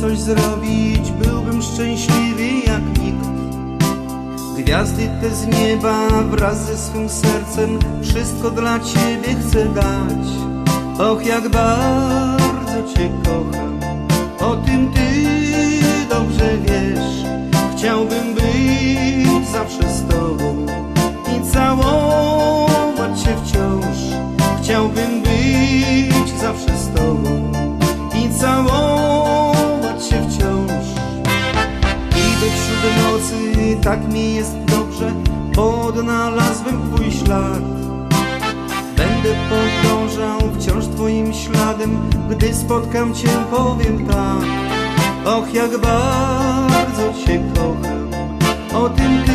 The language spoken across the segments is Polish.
coś zrobić, byłbym szczęśliwy jak nikt. Gwiazdy te z nieba wraz ze swym sercem wszystko dla ciebie chcę dać. Och, jak bardzo cię kocham, o tym ty dobrze wiesz. Chciałbym być zawsze z tobą i całować cię wciąż. Chciałbym być Nocy, tak mi jest dobrze, bo odnalazłem twój ślad. Będę podążał wciąż twoim śladem, gdy spotkam cię, powiem tak. Och, jak bardzo cię kocham, o tym ty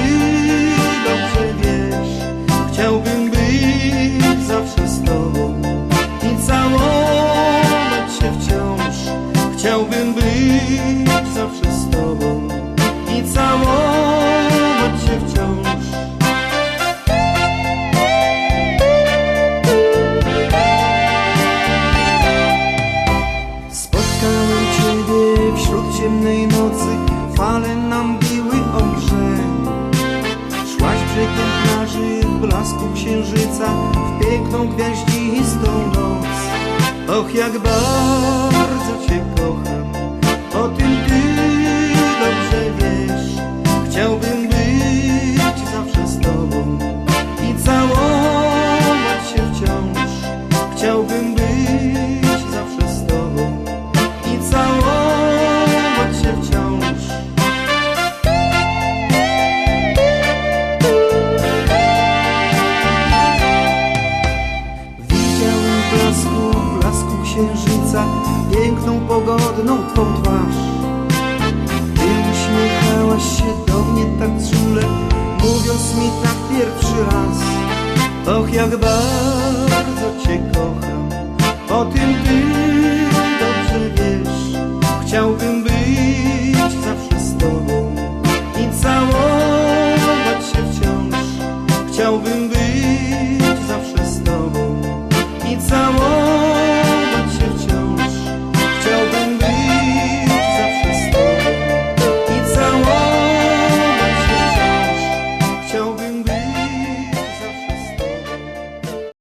dobrze wiesz. Chciałbym być zawsze z tobą i całować się wciąż. Chciałbym być zawsze z tobą i się wciąż. Spotkałem Ciebie wśród ciemnej nocy, fale nam biły o brzeg. Szłaś brzegiem plaży w blasku księżyca, w piękną gwiaździstą noc. Och, jak bardzo Piękną, pogodną Twą twarz. Ty uśmiechałaś się do mnie tak czule Mówiąc mi tak pierwszy raz. Och, jak bardzo Cię kocham O tym Ty